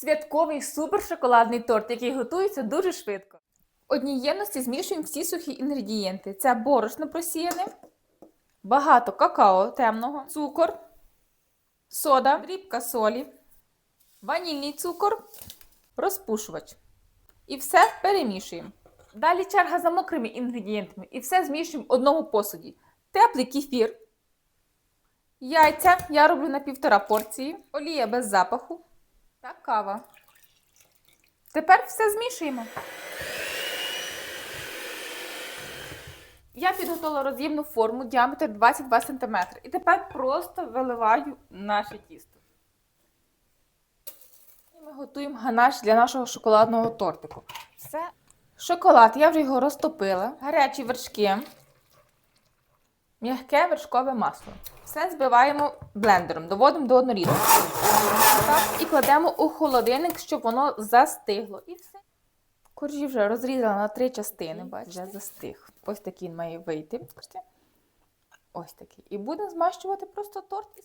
Святковий супершоколадний торт, який готується дуже швидко. В одній ємності змішуємо всі сухі інгредієнти. Це борошно просіяне, багато какао темного, цукор, сода, дрібка солі, ванільний цукор, розпушувач. І все перемішуємо. Далі черга за мокрими інгредієнтами. І все змішуємо в одному посуді. Теплий кефір, яйця я роблю на півтора порції, олія без запаху та кава. Тепер все змішуємо. Я підготувала роз'ємну форму діаметр 22 см. І тепер просто виливаю наше тісто. І ми готуємо ганаш для нашого шоколадного тортику. Все. Шоколад, я вже його розтопила. Гарячі вершки. М'яке вершкове масло. Все збиваємо блендером, доводимо до однорідності. Кладемо у холодильник, щоб воно застигло. І все. Коржі вже розрізала на три частини, бачите, вже застиг. Ось такий він має вийти. Ось такий. І будемо змащувати просто торт